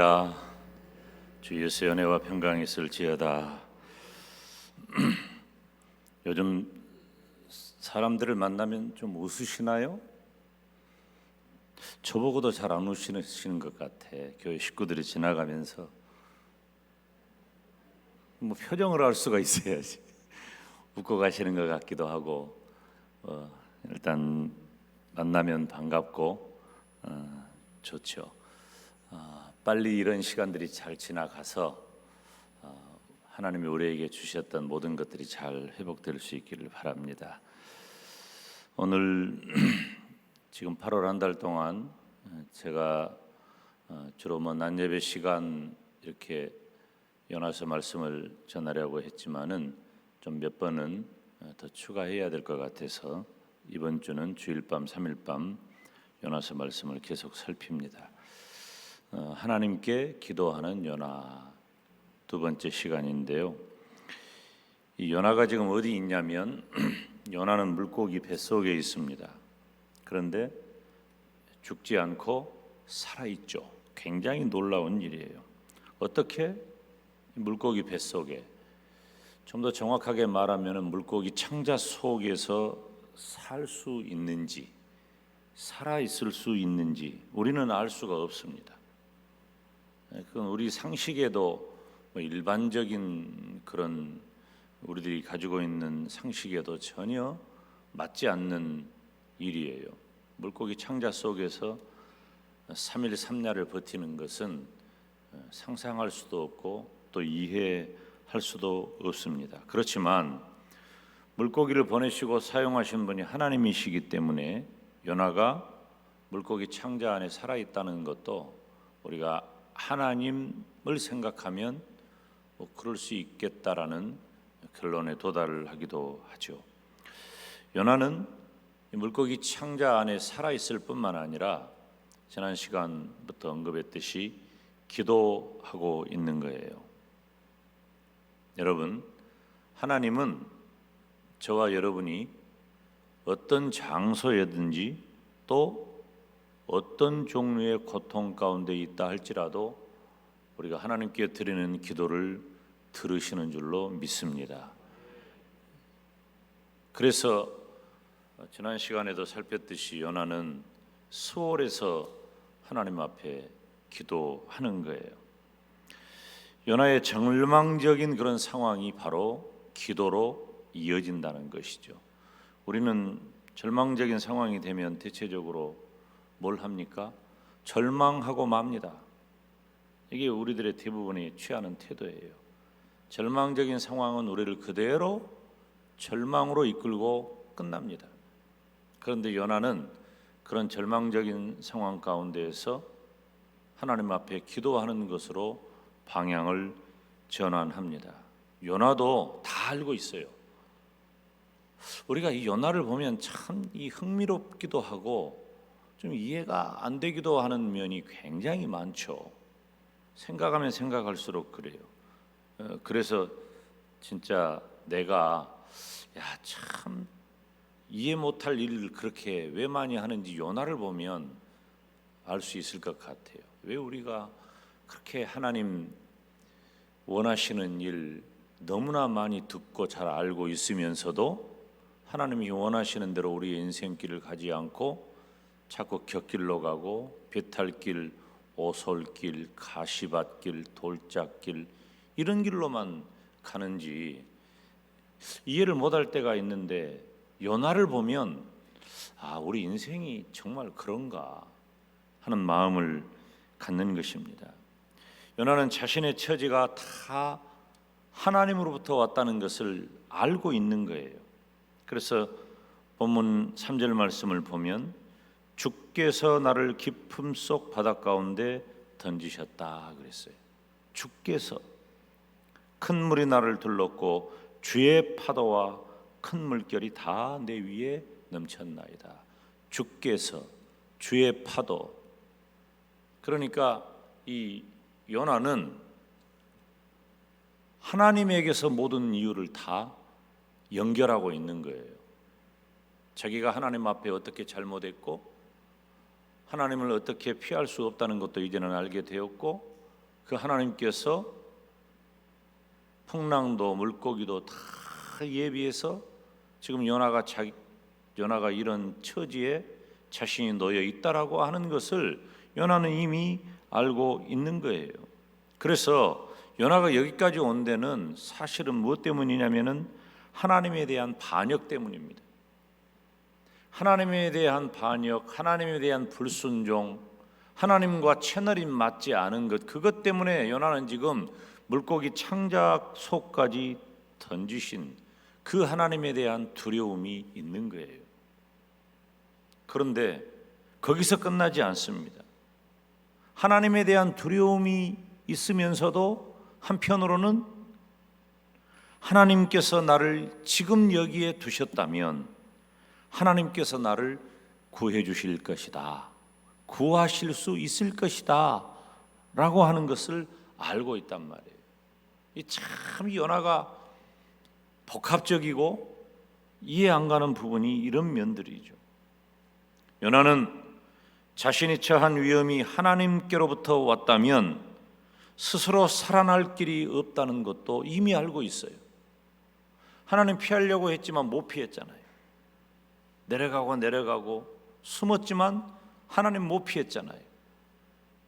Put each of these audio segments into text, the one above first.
야, 주 예수의 은혜와 평강이 있을지어다. 요즘 사람들을 만나면 좀 웃으시나요? 저보고도 잘 안 웃으시는 것 같아. 교회 식구들이 지나가면서 뭐 표정을 할 수가 있어야지. 웃고 가시는 것 같기도 하고 어, 일단 만나면 반갑고 어, 좋죠. 어, 빨리 이런 시간들이 잘 지나가서 어, 하나님이 우리에게 주셨던 모든 것들이 잘 회복될 수 있기를 바랍니다. 오늘 지금 8월 한 달 동안 어, 제가 어, 주로 뭐 낮예배 시간 이렇게 연화서 말씀을 전하려고 했지만은 좀 몇 번은 어, 더 추가해야 될 것 같아서 이번 주는 주일 밤 3일 밤 연화서 말씀을 계속 살핍니다. 어, 하나님께 기도하는 연화 두 번째 시간인데요. 이 연화가 지금 어디 있냐면 연화는 물고기 뱃속에 있습니다. 그런데 죽지 않고 살아 있죠. 굉장히 놀라운 일이에요. 어떻게 물고기 뱃속에 좀 더 정확하게 말하면 물고기 창자 속에서 살 수 있는지 살아 있을 수 있는지 우리는 알 수가 없습니다. 예, 그건 우리 상식에도 뭐 일반적인 그런 우리들이 가지고 있는 상식에도 전혀 맞지 않는 일이에요. 물고기 창자 속에서 3일 3야를 버티는 것은 어, 상상할 수도 없고 또 이해할 수도 없습니다. 그렇지만 물고기를 보내시고 사용하신 분이 하나님이시기 때문에 연화가 물고기 창자 안에 살아 있다는 것도 우리가 하나님을 생각하면 뭐 그럴 수 있겠다라는 결론에 도달을 하기도 하죠. 이 물고기 창자 안에 살아 있을 뿐만 아니라 지난 시간부터 언급했듯이 기도하고 있는 거예요. 여러분, 하나님은 저와 여러분이 어떤 장소에든지 또 어떤 종류의 고통 가운데 있다 할지라도 우리가 하나님께 드리는 기도를 들으시는 줄로 믿습니다. 그래서 지난 시간에도 살폈듯이 연하는 수월에서 하나님 앞에 기도하는 거예요. 연하의 절망적인 그런 상황이 바로 기도로 이어진다는 것이죠. 우리는 절망적인 상황이 되면 대체적으로 뭘 합니까? 절망하고 맙니다. 이게 우리들의 대부분이 취하는 태도예요. 절망적인 상황은 우리를 그대로 절망으로 이끌고 끝납니다. 그런데 연하는 그런 절망적인 상황 가운데에서 하나님 앞에 기도하는 것으로 방향을 전환합니다. 연하도 다 알고 있어요. 우리가 이 연하를 보면 참 이 흥미롭기도 하고 좀 이해가 안 되기도 하는 면이 굉장히 많죠. 생각하면 생각할수록 그래요. 어, 그래서 진짜 내가 야 참 이해 못할 일을 그렇게 왜 많이 하는지 연화를 보면 알 수 있을 것 같아요. 왜 우리가 그렇게 하나님 원하시는 일 너무나 많이 듣고 잘 알고 있으면서도 하나님이 원하시는 대로 우리의 인생길을 가지 않고 자꾸 곁길로 가고 배탈길, 오솔길, 가시밭길, 돌짝길 이런 길로만 가는지 이해를 못할 때가 있는데 연화를 보면 아 우리 인생이 정말 그런가 하는 마음을 갖는 것입니다. 연화는 자신의 처지가 다 하나님으로부터 왔다는 것을 알고 있는 거예요. 그래서 본문 3절 말씀을 보면 주께서 나를 깊음 속 바닷 가운데 던지셨다 그랬어요. 주께서 큰 물이 나를 둘렀고 주의 파도와 큰 물결이 다 내 위에 넘쳤나이다. 주께서 주의 파도 그러니까 이 요나는 하나님에게서 모든 이유를 다 연결하고 있는 거예요. 자기가 하나님 앞에 어떻게 잘못했고 하나님을 어떻게 피할 수 없다는 것도 이제는 알게 되었고 그 하나님께서 풍랑도 물고기도 다 예비해서 지금 요나가 자기 요나가 이런 처지에 자신이 놓여 있다라고 하는 것을 요나는 이미 알고 있는 거예요. 그래서 요나가 여기까지 온 데는 사실은 무엇 때문이냐면은 하나님에 대한 반역 때문입니다. 하나님에 대한 반역, 하나님에 대한 불순종, 하나님과 채널이 맞지 않은 것 그것 때문에 요나는 지금 물고기 창작 속까지 던지신 그 하나님에 대한 두려움이 있는 거예요. 그런데 거기서 끝나지 않습니다. 하나님에 대한 두려움이 있으면서도 한편으로는 하나님께서 나를 지금 여기에 두셨다면 하나님께서 나를 구해 주실 것이다. 구하실 수 있을 것이다. 라고 하는 것을 알고 있단 말이에요. 이참 연하가 복합적이고 이해 안 가는 부분이 이런 면들이죠. 연하는 자신이 처한 위험이 하나님께로부터 왔다면 스스로 살아날 길이 없다는 것도 이미 알고 있어요. 하나님 피하려고 했지만 못 피했잖아요. 내려가고 내려가고 숨었지만 하나님 못 피했잖아요.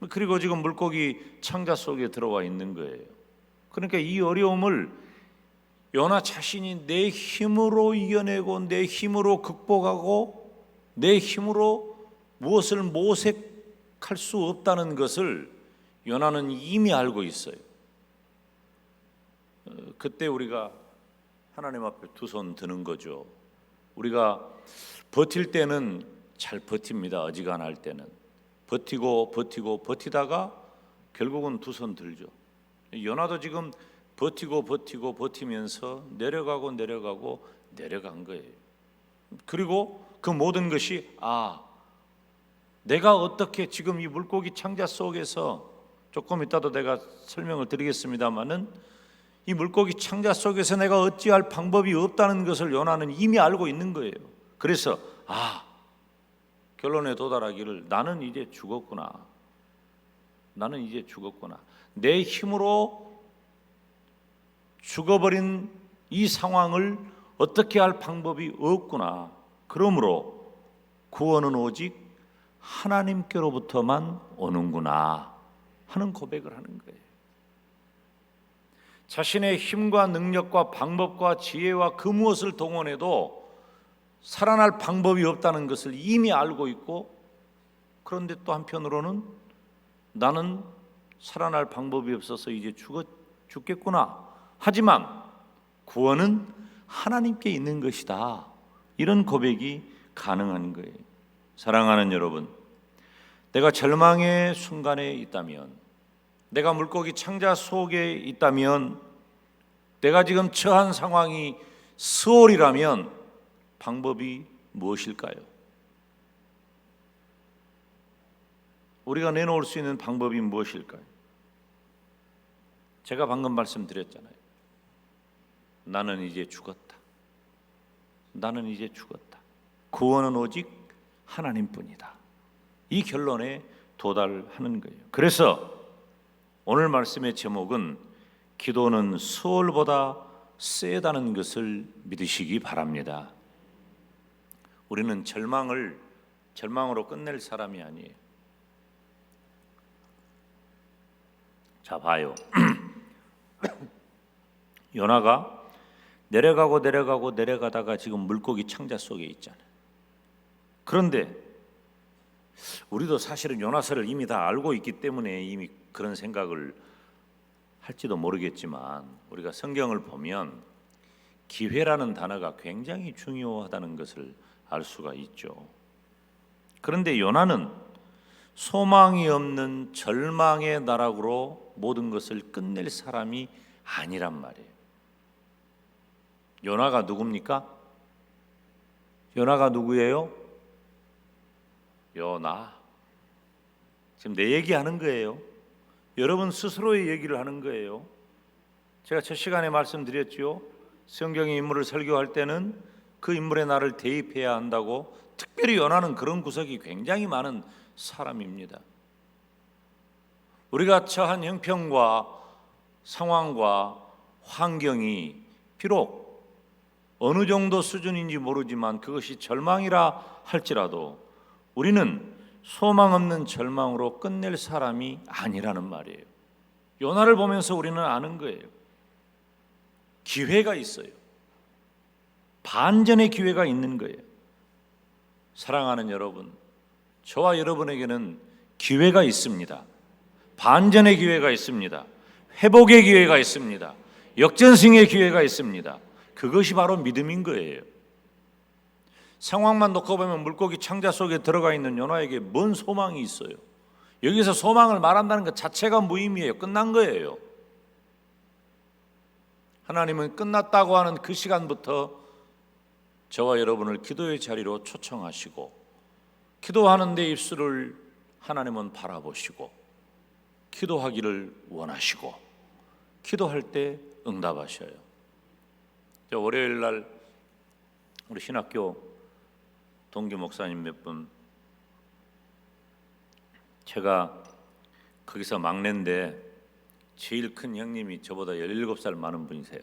그리고 지금 물고기 창자 속에 들어와 있는 거예요. 그러니까 이 어려움을 요나 자신이 내 힘으로 이겨내고 내 힘으로 극복하고 내 힘으로 무엇을 모색할 수 없다는 것을 요나는 이미 알고 있어요. 어, 그때 우리가 하나님 앞에 두 손 드는 거죠. 우리가 버틸 때는 잘 버팁니다. 어지간할 때는 버티고 버티고 버티다가 결국은 두 손 들죠. 연하도 지금 버티고 버티고 버티면서 내려가고 내려가고 내려간 거예요. 그리고 그 모든 것이 아 내가 어떻게 지금 이 물고기 창자 속에서 조금 이따도 내가 설명을 드리겠습니다만은 이 물고기 창자 속에서 내가 어찌할 방법이 없다는 것을 요나는 이미 알고 있는 거예요. 그래서 아 결론에 도달하기를 나는 이제 죽었구나. 나는 이제 죽었구나. 내 힘으로 죽어버린 이 상황을 어떻게 할 방법이 없구나. 그러므로 구원은 오직 하나님께로부터만 오는구나 하는 고백을 하는 거예요. 자신의 힘과 능력과 방법과 지혜와 그 무엇을 동원해도 살아날 방법이 없다는 것을 이미 알고 있고 그런데 또 한편으로는 나는 살아날 방법이 없어서 이제 죽어 죽겠구나. 하지만 구원은 하나님께 있는 것이다. 이런 고백이 가능한 거예요. 사랑하는 여러분, 내가 절망의 순간에 있다면, 내가 물고기 창자 속에 있다면, 내가 지금 처한 상황이 수월이라면 방법이 무엇일까요? 우리가 내놓을 수 있는 방법이 무엇일까요? 제가 방금 말씀드렸잖아요. 나는 이제 죽었다. 나는 이제 죽었다. 구원은 오직 하나님뿐이다. 이 결론에 도달하는 거예요. 그래서 오늘 말씀의 제목은 기도는 수월보다 세다는 것을 믿으시기 바랍니다. 우리는 절망을 절망으로 끝낼 사람이 아니에요. 자, 봐요. 요나가 내려가고 내려가고 내려가다가 지금 물고기 창자 속에 있잖아요. 그런데 우리도 사실은 요나서를 이미 다 알고 있기 때문에 이미 그런 생각을 할지도 모르겠지만 우리가 성경을 보면 기회라는 단어가 굉장히 중요하다는 것을 알 수가 있죠. 그런데 요나는 소망이 없는 절망의 나락으로 모든 것을 끝낼 사람이 아니란 말이에요. 요나가 누굽니까? 요나가 누구예요? 요나. 지금 내 얘기하는 거예요. 여러분 스스로의 얘기를 하는 거예요. 제가 첫 시간에 말씀드렸지요. 성경의 인물을 설교할 때는 그 인물의 나를 대입해야 한다고 특별히 요나는 그런 구석이 굉장히 많은 사람입니다. 우리가 처한 형편과 상황과 환경이 비록 어느 정도 수준인지 모르지만 그것이 절망이라 할지라도 우리는 소망 없는 절망으로 끝낼 사람이 아니라는 말이에요. 요나를 보면서 우리는 아는 거예요. 기회가 있어요. 반전의 기회가 있는 거예요. 사랑하는 여러분, 저와 여러분에게는 기회가 있습니다. 반전의 기회가 있습니다. 회복의 기회가 있습니다. 역전승의 기회가 있습니다. 그것이 바로 믿음인 거예요. 상황만 놓고 보면 물고기 창자 속에 들어가 있는 요나에게 뭔 소망이 있어요? 여기서 소망을 말한다는 것 자체가 무의미해요. 끝난 거예요. 하나님은 끝났다고 하는 그 시간부터 저와 여러분을 기도의 자리로 초청하시고 기도하는 데 입술을 하나님은 바라보시고 기도하기를 원하시고 기도할 때 응답하셔요. 저 월요일 날 우리 신학교 동기 목사님 몇 분 제가 거기서 막내인데 제일 큰 형님이 저보다 17살 많은 분이세요.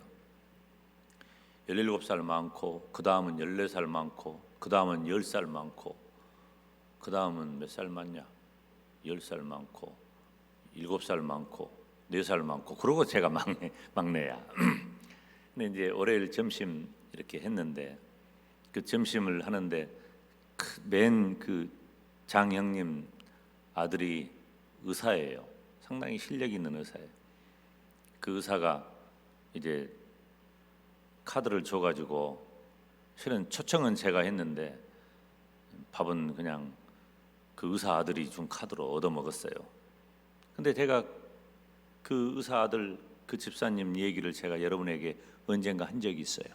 17살 많고 그 다음은 14살 많고 그 다음은 10살 많고 그 다음은 몇 살 많냐? 10살 많고 7살 많고 4살 많고 그러고 제가 막내 막내야. 근데 이제 월요일 점심 이렇게 했는데 그 점심을 하는데 맨그 장형님 아들이 의사예요. 상당히 실력 있는 의사예요. 그 의사가 이제 카드를 줘가지고 실은 초청은 제가 했는데 밥은 그냥 그 의사 아들이 준 카드로 얻어 먹었어요. 근데 제가 그 의사 아들 그 집사님 얘기를 제가 여러분에게 언젠가 한 적이 있어요.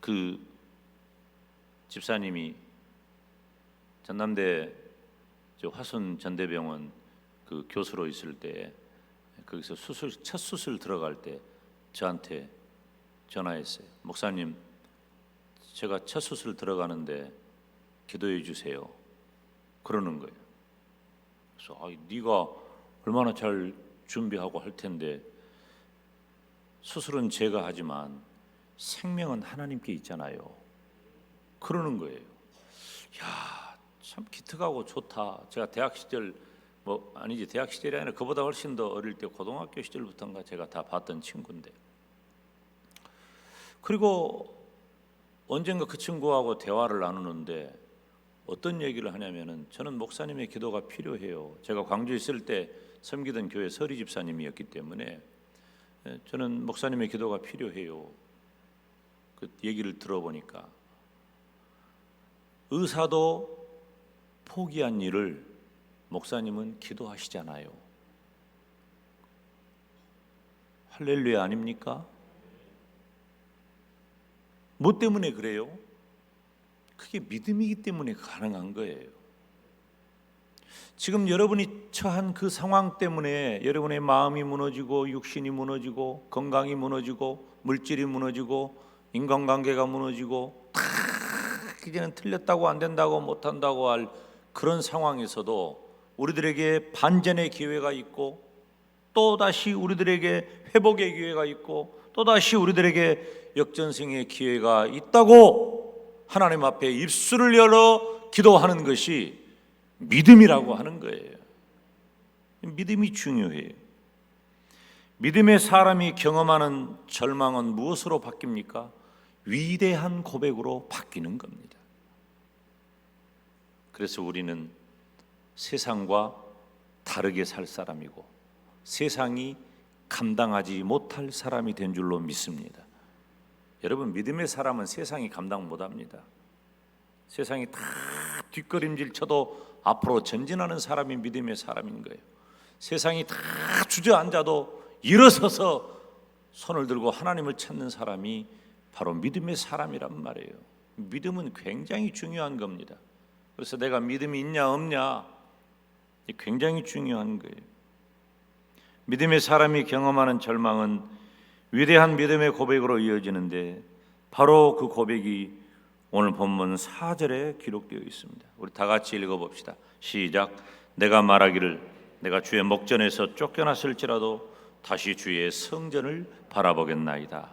그 집사님이 전남대 저 화순 전대병원 그 교수로 있을 때 거기서 수술 첫 수술 들어갈 때 저한테 전화했어요. 목사님, 제가 첫 수술 들어가는데 기도해 주세요. 그러는 거예요. 그래서 아, 네가 얼마나 잘 준비하고 할 텐데 수술은 제가 하지만 생명은 하나님께 있잖아요. 그러는 거예요. 야, 참 기특하고 좋다. 제가 대학 시절 뭐 아니지 대학 시절이 아니라 그보다 훨씬 더 어릴 때 고등학교 시절부터인가 제가 다 봤던 친구인데 그리고 언젠가 그 친구하고 대화를 나누는데 어떤 얘기를 하냐면은 저는 목사님의 기도가 필요해요. 제가 광주에 있을 때 섬기던 교회 서리 집사님이었기 때문에 예, 저는 목사님의 기도가 필요해요. 그 얘기를 들어보니까 의사도 포기한 일을 목사님은 기도하시잖아요. 할렐루야 아닙니까? 뭐 때문에 그래요? 그게 믿음이기 때문에 가능한 거예요. 지금 여러분이 처한 그 상황 때문에 여러분의 마음이 무너지고 육신이 무너지고 건강이 무너지고 물질이 무너지고 인간관계가 무너지고 다 이제는 틀렸다고 안 된다고 못 한다고 할 그런 상황에서도 우리들에게 반전의 기회가 있고 또 다시 우리들에게 회복의 기회가 있고 또 다시 우리들에게 역전승의 기회가 있다고 하나님 앞에 입술을 열어 기도하는 것이 믿음이라고 하는 거예요. 믿음이 중요해요. 믿음의 사람이 경험하는 절망은 무엇으로 바뀝니까? 위대한 고백으로 바뀌는 겁니다. 그래서 우리는 세상과 다르게 살 사람이고 세상이 감당하지 못할 사람이 된 줄로 믿습니다. 여러분 믿음의 사람은 세상이 감당 못합니다. 세상이 다 뒷걸음질 쳐도 앞으로 전진하는 사람이 믿음의 사람인 거예요. 세상이 다 주저앉아도 일어서서 손을 들고 하나님을 찾는 사람이 바로 믿음의 사람이란 말이에요. 믿음은 굉장히 중요한 겁니다. 그래서 내가 믿음이 있냐 없냐 굉장히 중요한 거예요. 믿음의 사람이 경험하는 절망은 위대한 믿음의 고백으로 이어지는데 바로 그 고백이 오늘 본문 4절에 기록되어 있습니다. 우리 다 같이 읽어 봅시다. 시작. 내가 말하기를 내가 주의 목전에서 쫓겨났을지라도 다시 주의 성전을 바라보겠나이다.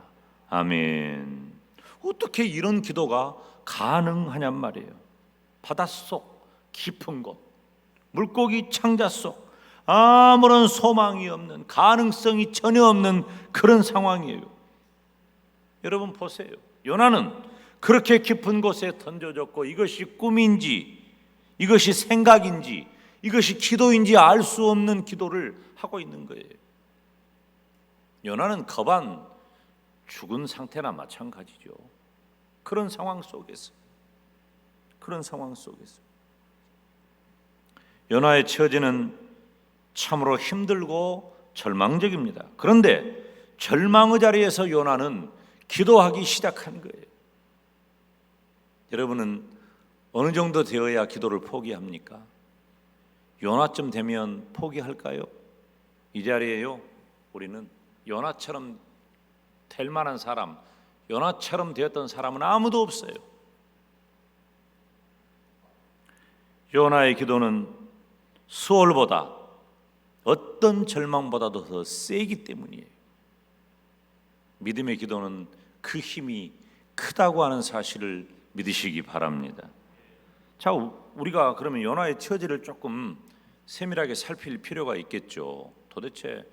아멘. 어떻게 이런 기도가 가능하냔 말이에요. 바닷속 깊은 곳, 물고기 창자 속 아무런 소망이 없는 가능성이 전혀 없는 그런 상황이에요. 여러분 보세요. 요나는 그렇게 깊은 곳에 던져졌고 이것이 꿈인지 이것이 생각인지 이것이 기도인지 알 수 없는 기도를 하고 있는 거예요. 요나는 거반 죽은 상태나 마찬가지죠. 그런 상황 속에서 그런 상황 속에서 요나의 처지는 참으로 힘들고 절망적입니다. 그런데 절망의 자리에서 요나는 기도하기 시작한 거예요. 여러분은 어느 정도 되어야 기도를 포기합니까? 요나쯤 되면 포기할까요? 이 자리에요. 우리는 요나처럼 될 만한 사람, 요나처럼 되었던 사람은 아무도 없어요. 요나의 기도는 수월보다 어떤 절망보다도 더 세기 때문이에요. 믿음의 기도는 그 힘이 크다고 하는 사실을 믿으시기 바랍니다. 자, 우리가 그러면 요나의 처지를 조금 세밀하게 살필 필요가 있겠죠. 도대체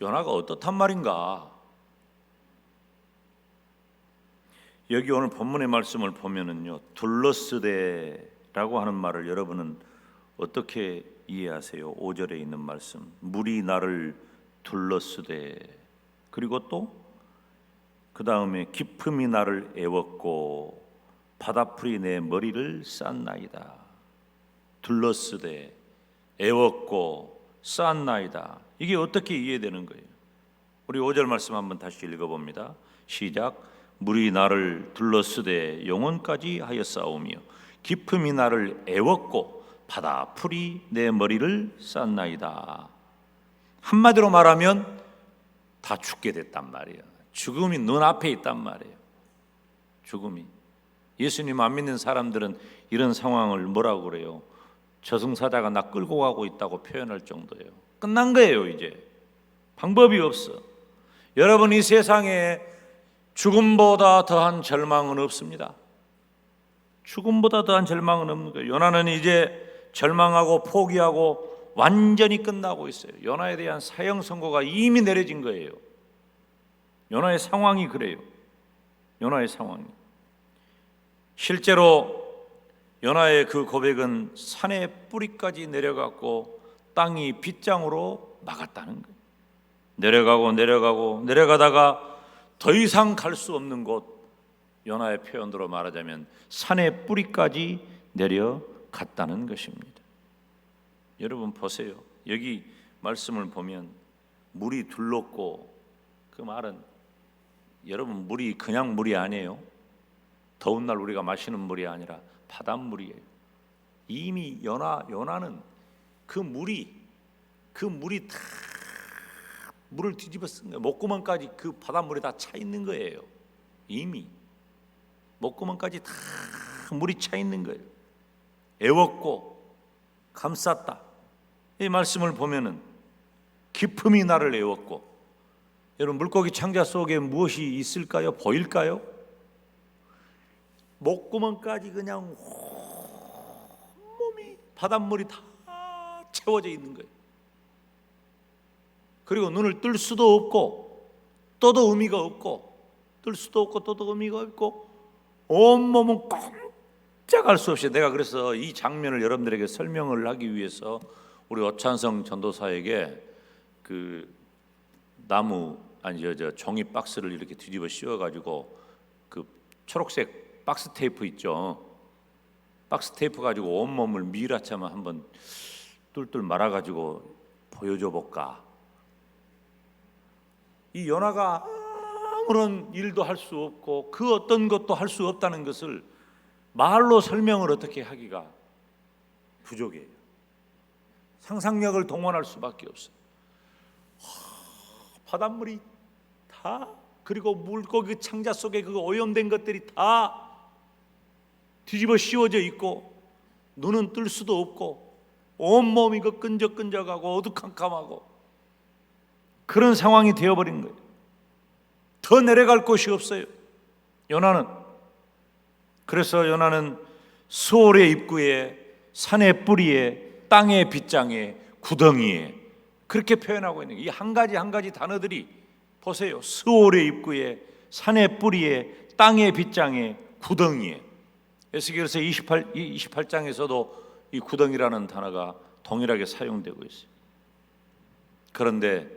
요나가 어떻단 말인가? 여기 오늘 본문의 말씀을 보면은요, 둘러쓰되라고 하는 말을 여러분은 어떻게 이해하세요? 5절에 있는 말씀. 물이 나를 둘러쓰되 그리고 또 그 다음에 깊음이 나를 애웠고 바다풀이 내 머리를 쌌나이다. 둘러쓰되 애웠고 쌌나이다. 이게 어떻게 이해되는 거예요? 우리 5절 말씀 한번 다시 읽어봅니다. 시작. 물이 나를 둘러쓰되 영혼까지 하였사오며 깊음이 나를 애웠고 바다 풀이 내 머리를 쌌나이다. 한마디로 말하면 다 죽게 됐단 말이에요. 죽음이 눈앞에 있단 말이에요. 죽음이. 예수님 안 믿는 사람들은 이런 상황을 뭐라고 그래요? 저승사자가 나 끌고 가고 있다고 표현할 정도예요. 끝난 거예요, 이제. 방법이 없어. 여러분 이 세상에 죽음보다 더한 절망은 없습니다. 죽음보다 더한 절망은 없는 거예요. 요나는 이제 절망하고 포기하고 완전히 끝나고 있어요. 요나에 대한 사형 선고가 이미 내려진 거예요. 요나의 상황이 그래요. 요나의 상황이. 실제로 요나의 그 고백은 산의 뿌리까지 내려갔고 땅이 빗장으로 막았다는 거예요. 내려가고 내려가고 내려가다가 더 이상 갈 수 없는 곳 요나의 표현으로 말하자면 산의 뿌리까지 내려 갔다는 것입니다. 여러분 보세요. 여기 말씀을 보면 물이 둘렀고 그 말은 여러분 물이 그냥 물이 아니에요. 더운 날 우리가 마시는 물이 아니라 바닷물이에요. 이미 연화 연화는 그 물이 그 물이 다 물을 뒤집어 쓴 거예요. 목구멍까지 그 바닷물에 다 차 있는 거예요. 이미 목구멍까지 다 물이 차 있는 거예요. 애웠고 감쌌다. 이 말씀을 보면은 기품이 나를 애웠고 여러분 물고기 창자 속에 무엇이 있을까요? 보일까요? 목구멍까지 그냥 몸이 바닷물이 다 채워져 있는 거예요. 그리고 눈을 뜰 수도 없고 떠도 의미가 없고 뜰 수도 없고 떠도 의미가 없고 온 몸은 꼼 짝할 수 없이 내가 그래서 이 장면을 여러분들에게 설명을 하기 위해서 우리 오찬성 전도사에게 그 나무 아니 저, 저 종이 박스를 이렇게 뒤집어 씌워 가지고 그 초록색 박스 테이프 있죠. 박스 테이프 가지고 온 몸을 미라처럼 한번 뚫뚫 말아 가지고 보여줘 볼까? 이 연화가 아무런 일도 할 수 없고 그 어떤 것도 할 수 없다는 것을 말로 설명을 어떻게 하기가 부족해요. 상상력을 동원할 수밖에 없어요. 바닷물이 다 그리고 물고기 창자 속에 그 오염된 것들이 다 뒤집어 씌워져 있고 눈은 뜰 수도 없고 온몸이 그 끈적끈적하고 어두컴컴하고 그런 상황이 되어버린 거예요. 더 내려갈 곳이 없어요. 요나는 그래서 요나는 수월의 입구에 산의 뿌리에 땅의 빗장에 구덩이에 그렇게 표현하고 있는 이 한 가지 한 가지 단어들이 보세요. 수월의 입구에 산의 뿌리에 땅의 빗장에 구덩이에 에스겔서 28 28장에서도 이 구덩이라는 단어가 동일하게 사용되고 있어요. 그런데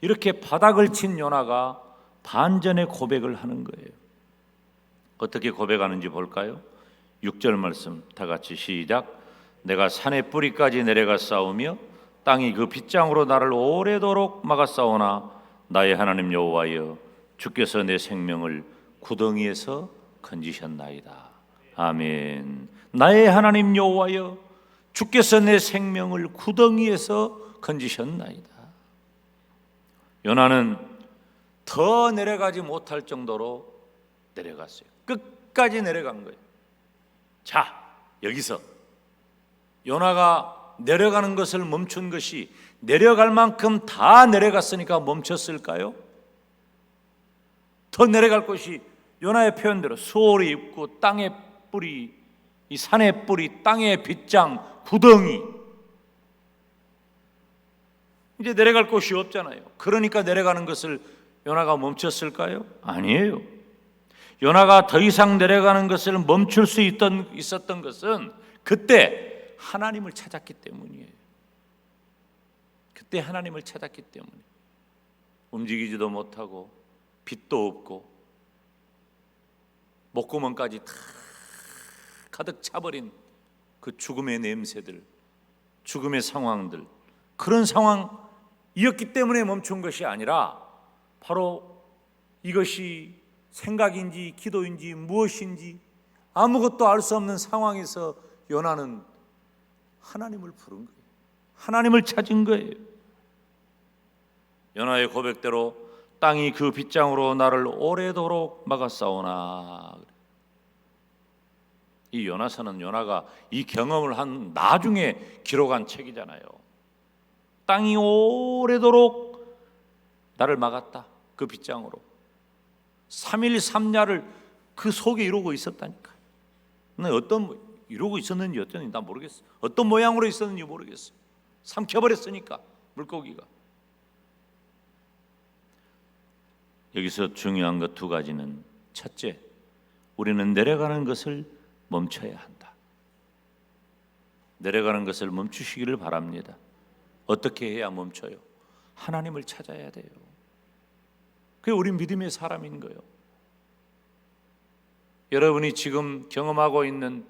이렇게 바닥을 친 요나가 반전의 고백을 하는 거예요. 어떻게 고백하는지 볼까요? 6절 말씀 다 같이 시작. 내가 산의 뿌리까지 내려가 싸우며 땅이 그 빗장으로 나를 오래도록 막아 싸우나 나의 하나님 여호와여 주께서 내 생명을 구덩이에서 건지셨나이다. 아멘. 나의 하나님 여호와여 주께서 내 생명을 구덩이에서 건지셨나이다. 요나는 더 내려가지 못할 정도로 내려갔어요. 끝까지 내려간 거예요. 자, 여기서 요나가 내려가는 것을 멈춘 것이 내려갈 만큼 다 내려갔으니까 멈췄을까요? 더 내려갈 것이 요나의 표현대로 소홀히 입고 땅의 뿌리, 이 산의 뿌리, 땅의 빗장, 구덩이. 이제 내려갈 곳이 없잖아요. 그러니까 내려가는 것을 요나가 멈췄을까요? 아니에요. 요나가 더 이상 내려가는 것을 멈출 수 있던, 있었던 것은 그때 하나님을 찾았기 때문이에요. 그때 하나님을 찾았기 때문에 움직이지도 못하고 빛도 없고 목구멍까지 다 가득 차버린 그 죽음의 냄새들, 죽음의 상황들 그런 상황이었기 때문에 멈춘 것이 아니라 바로 이것이 생각인지 기도인지 무엇인지 아무것도 알 수 없는 상황에서 요나는 하나님을 부른 거예요. 하나님을 찾은 거예요. 요나의 고백대로 땅이 그 빗장으로 나를 오래도록 막아싸우나. 이 요나서는 요나가 이 경험을 한 나중에 기록한 책이잖아요. 땅이 오래도록 나를 막았다. 그 빗장으로. 3일 3야를 그 속에 이루고 있었다니까. 어떤 모- 이루고 있었는지 어쩐지 난 모르겠어. 어떤 모양으로 있었는지 모르겠어. 삼켜버렸으니까 물고기가. 여기서 중요한 것 두 가지는 첫째, 우리는 내려가는 것을 멈춰야 한다. 내려가는 것을 멈추시기를 바랍니다. 어떻게 해야 멈춰요? 하나님을 찾아야 돼요. 그게 우리 믿음의 사람인 거예요. 여러분이 지금 경험하고 있는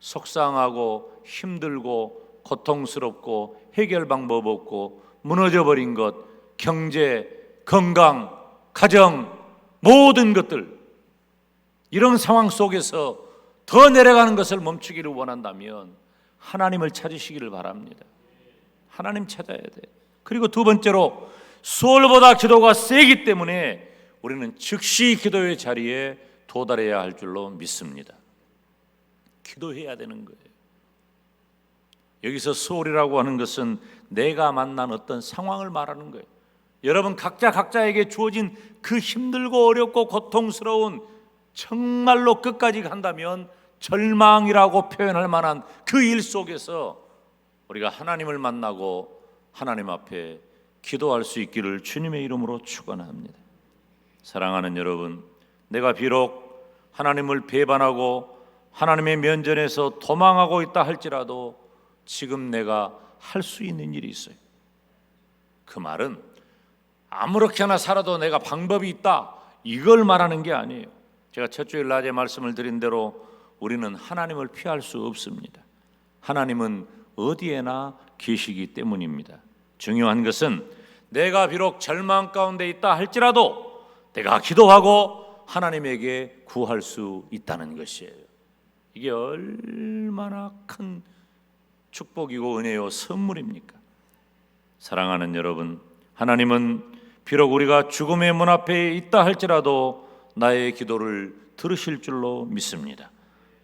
속상하고 힘들고 고통스럽고 해결 방법 없고 무너져 버린 것, 경제, 건강, 가정 모든 것들 이런 상황 속에서 더 내려가는 것을 멈추기를 원한다면 하나님을 찾으시기를 바랍니다. 하나님 찾아야 돼. 그리고 두 번째로 수월보다 기도가 세기 때문에 우리는 즉시 기도의 자리에 도달해야 할 줄로 믿습니다. 기도해야 되는 거예요. 여기서 수월이라고 하는 것은 내가 만난 어떤 상황을 말하는 거예요. 여러분 각자 각자에게 주어진 그 힘들고 어렵고 고통스러운 정말로 끝까지 간다면 절망이라고 표현할 만한 그 일 속에서 우리가 하나님을 만나고 하나님 앞에 기도할 수 있기를 주님의 이름으로 축원합니다. 사랑하는 여러분, 내가 비록 하나님을 배반하고 하나님의 면전에서 도망하고 있다 할지라도 지금 내가 할 수 있는 일이 있어요. 그 말은 아무렇게나 살아도 내가 방법이 있다 이걸 말하는 게 아니에요. 제가 첫 주일 낮에 말씀을 드린 대로 우리는 하나님을 피할 수 없습니다. 하나님은 어디에나 계시기 때문입니다. 중요한 것은 내가 비록 절망 가운데 있다 할지라도 내가 기도하고 하나님에게 구할 수 있다는 것이에요. 이게 얼마나 큰 축복이고 은혜요 선물입니까? 사랑하는 여러분, 하나님은 비록 우리가 죽음의 문 앞에 있다 할지라도 나의 기도를 들으실 줄로 믿습니다.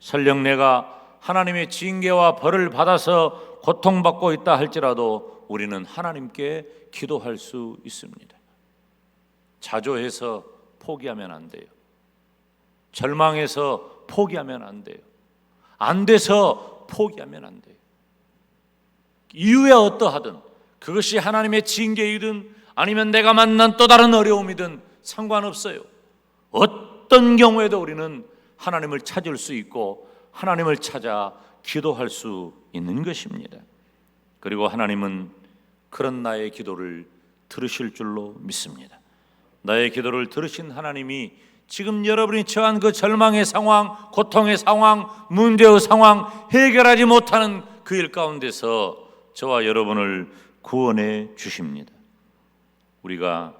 설령 내가 하나님의 징계와 벌을 받아서 고통받고 있다 할지라도 우리는 하나님께 기도할 수 있습니다. 자조해서 포기하면 안 돼요. 절망해서 포기하면 안 돼요. 안 돼서 포기하면 안 돼요. 이유에 어떠하든 그것이 하나님의 징계이든 아니면 내가 만난 또 다른 어려움이든 상관없어요. 어떤 경우에도 우리는 하나님을 찾을 수 있고 하나님을 찾아 기도할 수 있는 것입니다. 그리고 하나님은 그런 나의 기도를 들으실 줄로 믿습니다. 나의 기도를 들으신 하나님이 지금 여러분이 처한 그 절망의 상황, 고통의 상황, 문제의 상황, 해결하지 못하는 그 일 가운데서 저와 여러분을 구원해 주십니다. 우리가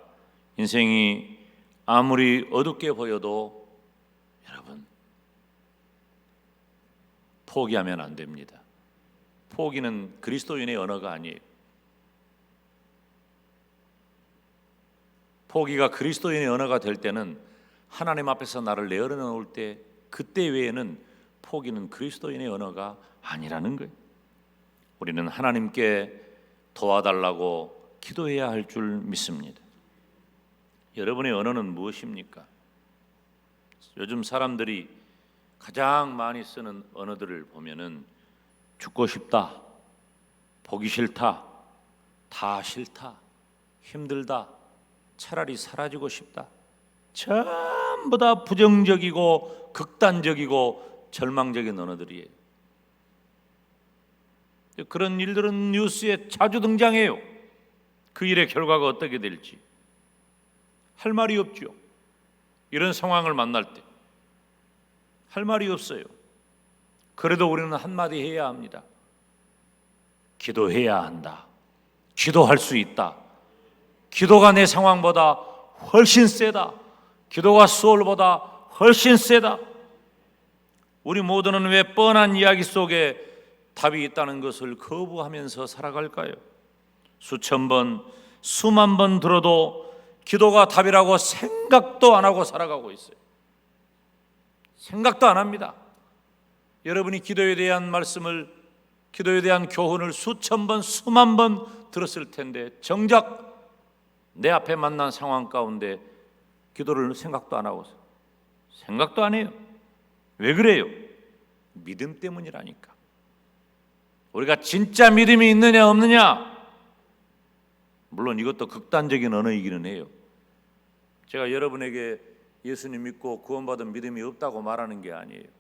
인생이 아무리 어둡게 보여도 여러분 포기하면 안 됩니다. 포기는 그리스도인의 언어가 아니에요. 포기가 그리스도인의 언어가 될 때는 하나님 앞에서 나를 내어놓을 때 그때 외에는 포기는 그리스도인의 언어가 아니라는 거예요. 우리는 하나님께 도와달라고 기도해야 할 줄 믿습니다. 여러분의 언어는 무엇입니까? 요즘 사람들이 가장 많이 쓰는 언어들을 보면은 죽고 싶다, 보기 싫다, 다 싫다, 힘들다, 차라리 사라지고 싶다. 전부 다 부정적이고 극단적이고 절망적인 언어들이에요. 그런 일들은 뉴스에 자주 등장해요. 그 일의 결과가 어떻게 될지 할 말이 없죠. 이런 상황을 만날 때 할 말이 없어요. 그래도 우리는 한마디 해야 합니다. 기도해야 한다. 기도할 수 있다. 기도가 내 상황보다 훨씬 세다. 기도가 수월보다 훨씬 세다. 우리 모두는 왜 뻔한 이야기 속에 답이 있다는 것을 거부하면서 살아갈까요? 수천 번, 수만 번 들어도 기도가 답이라고 생각도 안 하고 살아가고 있어요. 생각도 안 합니다. 여러분이 기도에 대한 말씀을 기도에 대한 교훈을 수천 번, 수만 번 들었을 텐데 정작 내 앞에 만난 상황 가운데 기도를 생각도 안 하고 생각도 안 해요. 왜 그래요? 믿음 때문이라니까. 우리가 진짜 믿음이 있느냐 없느냐? 물론 이것도 극단적인 언어이기는 해요. 제가 여러분에게 예수님 믿고 구원받은 믿음이 없다고 말하는 게 아니에요.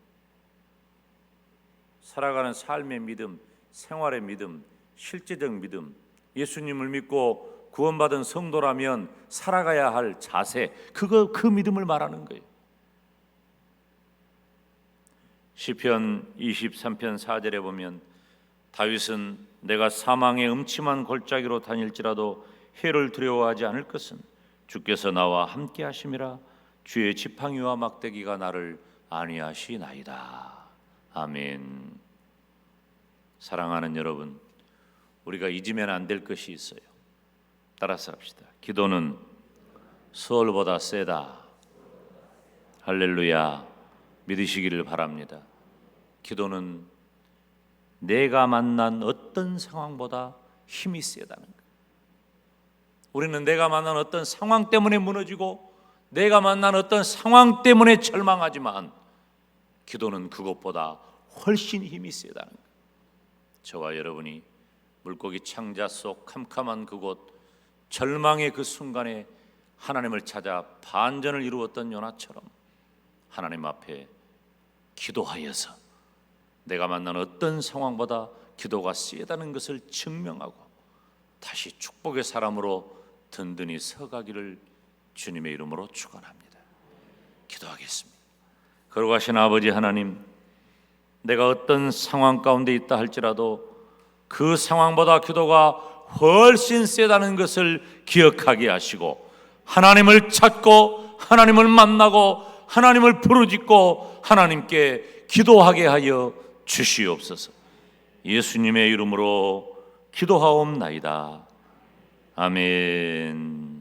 살아가는 삶의 믿음, 생활의 믿음, 실제적 믿음, 예수님을 믿고 구원받은 성도라면 살아가야 할 자세, 그거 그 믿음을 말하는 거예요. 시편 23편 4절에 보면 다윗은 내가 사망의 음침한 골짜기로 다닐지라도 해를 두려워하지 않을 것은 주께서 나와 함께 하심이라 주의 지팡이와 막대기가 나를 안위하시나이다. 아멘. 사랑하는 여러분, 우리가 잊으면 안 될 것이 있어요. 따라서 합시다. 기도는 수월보다 세다. 할렐루야. 믿으시기를 바랍니다. 기도는 내가 만난 어떤 상황보다 힘이 세다는 거예요. 우리는 내가 만난 어떤 상황 때문에 무너지고 내가 만난 어떤 상황 때문에 절망하지만 기도는 그것보다 훨씬 힘이 세다는 거예요. 저와 여러분이 물고기 창자 속 캄캄한 그곳 절망의 그 순간에 하나님을 찾아 반전을 이루었던 요나처럼 하나님 앞에 기도하여서 내가 만난 어떤 상황보다 기도가 세다는 것을 증명하고 다시 축복의 사람으로 든든히 서가기를 주님의 이름으로 축원합니다. 기도하겠습니다. 거룩하신 아버지 하나님, 내가 어떤 상황 가운데 있다 할지라도 그 상황보다 기도가 훨씬 세다는 것을 기억하게 하시고 하나님을 찾고 하나님을 만나고 하나님을 부르짖고 하나님께 기도하게 하여 주시옵소서. 예수님의 이름으로 기도하옵나이다. 아멘.